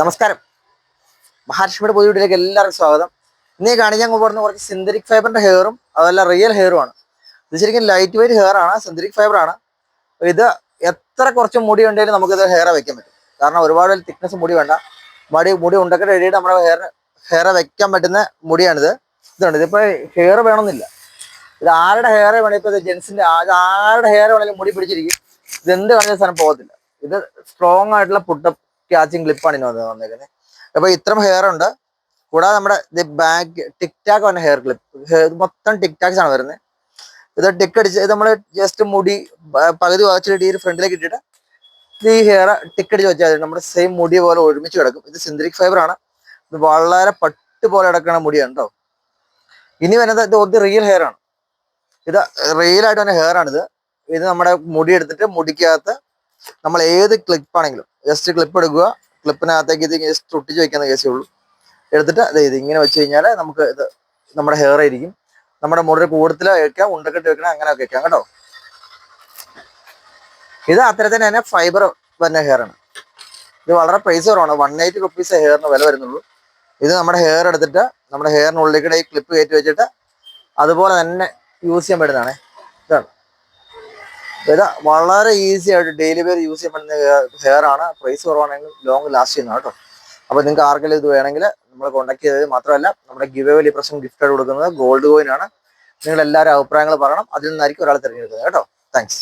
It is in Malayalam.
നമസ്കാരം. മഹാലക്ഷ്മിയുടെ പുതിയ വീട്ടിലേക്ക് എല്ലാവർക്കും സ്വാഗതം. ഇന്നേ കാണിക്കാൻ പറഞ്ഞ കുറച്ച് സിന്തറ്റിക് ഫൈബറിന്റെ ഹെയറും അതല്ല റിയൽ ഹെയറും ആണ്. ഇത് ശരിക്കും ലൈറ്റ് വെയിറ്റ് ഹെയർ ആണ് സിന്തറ്റിക് ഫൈബർ ആണ്. ഇത് എത്ര കുറച്ച് മുടി ഉണ്ടെങ്കിലും നമുക്കിത് ഹെയർ വെക്കാൻ പറ്റും. കാരണം ഒരുപാട് തിക്നെസ് മുടി വേണ്ട. മടി മുടി ഉണ്ടൊക്കെ റെഡിയായിട്ട് നമ്മുടെ ഹെയർ ഹെയർ വെക്കാൻ പറ്റുന്ന മുടിയാണിത്. ഇതുണ്ട്. ഇതിപ്പോ ഹെയർ വേണമെന്നില്ല. ഇത് ആരുടെ ഹെയർ വേണമെങ്കിൽ ഇപ്പൊ ജെൻസിന്റെ ആരുടെ ഹെയർ വേണമെങ്കിലും മുടി പിടിച്ചിരിക്കും. ഇത് എന്ത് കാണിച്ച സാധനം പോകത്തില്ല. ഇത് സ്ട്രോങ് ആയിട്ടുള്ള പുട്ടപ്പ് ക്യാച്ചിങ് ക്ലിപ്പാണ് ഇനി വന്നത് വന്നേക്കുന്നത് അപ്പൊ ഇത്രയും ഹെയർ ഉണ്ട്. കൂടാതെ നമ്മുടെ ബാക്ക് ടിക് ടാക്ക് വന്ന ഹെയർ ക്ലിപ്പ് മൊത്തം ടിക് ടാക്സ് ആണ് വരുന്നത്. ഇത് ടിക്ക് അടിച്ച് ഇത് നമ്മൾ ജസ്റ്റ് മുടി പകുതി വാച്ചിട്ട് ഈ ഫ്രണ്ടിലേക്ക് ഇട്ടിട്ട് ഇത് ഈ ഹെയർ ടിക്ക് അടിച്ച് വെച്ചാൽ. നമ്മുടെ സെയിം മുടി പോലെ ഒരുമിച്ച് കിടക്കും. ഇത് സിന്തറ്റിക് ഫൈബർ ആണ്. ഇത് വളരെ പട്ട് പോലെ കിടക്കുന്ന മുടിയാണ് കേട്ടോ ഇനി വരുന്നത് ഇത് ഒന്ന് റിയൽ ഹെയർ ആണ്. ഇത് റിയൽ ആയിട്ട് തന്നെ ഹെയർ ആണിത്. ഇത് നമ്മുടെ മുടി എടുത്തിട്ട് മുടിക്കകത്ത് നമ്മൾ ഏത് ക്ലിപ്പാണെങ്കിലും ജസ്റ്റ് ക്ലിപ്പ് എടുക്കുക ക്ലിപ്പിനകത്തേക്ക് ഇത് ജസ്റ്റ് ഒട്ടിച്ച് വെക്കുന്ന കേസേ ഉള്ളൂ. എടുത്തിട്ട് അതെ ഇത് ഇങ്ങനെ വെച്ച് കഴിഞ്ഞാൽ നമുക്ക് ഇത് നമ്മുടെ ഹെയർ ആയിരിക്കും. നമ്മുടെ മുറി കൂടുതൽ വെക്കാം ഉണ്ടക്കെട്ട് വെക്കണം അങ്ങനെയൊക്കെ വെക്കാം കേട്ടോ. ഇത് അത്തരത്തിന് തന്നെ ഫൈബർ വരുന്ന ഹെയർ ആണ്. ഇത് വളരെ പ്രൈസ് കുറവാണ്. വൺ എയ്റ്റി റുപ്പീസ് ഹെയറിന് വില വരുന്നുള്ളൂ. ഇത് നമ്മുടെ ഹെയർ എടുത്തിട്ട് നമ്മുടെ ഹെയറിനുള്ളിലേക്ക് ഈ ക്ലിപ്പ് കയറ്റി വെച്ചിട്ട് അതുപോലെ തന്നെ യൂസ് ചെയ്യാൻ പറ്റുന്നതാണ്. ഇതാണ്. ഇത് വളരെ ഈസി ആയിട്ട് ഡെയിലി വെയർ യൂസ് ചെയ്യാൻ പറ്റുന്ന ഹെയർ ആണ്. പ്രൈസ് കുറവാണെങ്കിൽ ലോങ് ലാസ്റ്റ് ചെയ്യുന്ന കേട്ടോ. അപ്പോൾ നിങ്ങൾക്ക് ആർക്കെങ്കിലും ഇത് വേണമെങ്കിൽ നമ്മൾ കോൺടാക്ട് ചെയ്തത് മാത്രമല്ല നമ്മുടെ ഗിവ് വലിയ പ്രശ്നം ഗിഫ്റ്റ് ആയിട്ട് കൊടുക്കുന്നത് ഗോൾഡ് കോയിൻ ആണ്. നിങ്ങൾ എല്ലാവരും അഭിപ്രായങ്ങൾ പറയണം. അതിൽ നിന്നായിരിക്കും ഒരാൾ തിരഞ്ഞെടുക്കുന്നത് കേട്ടോ. താങ്ക്സ്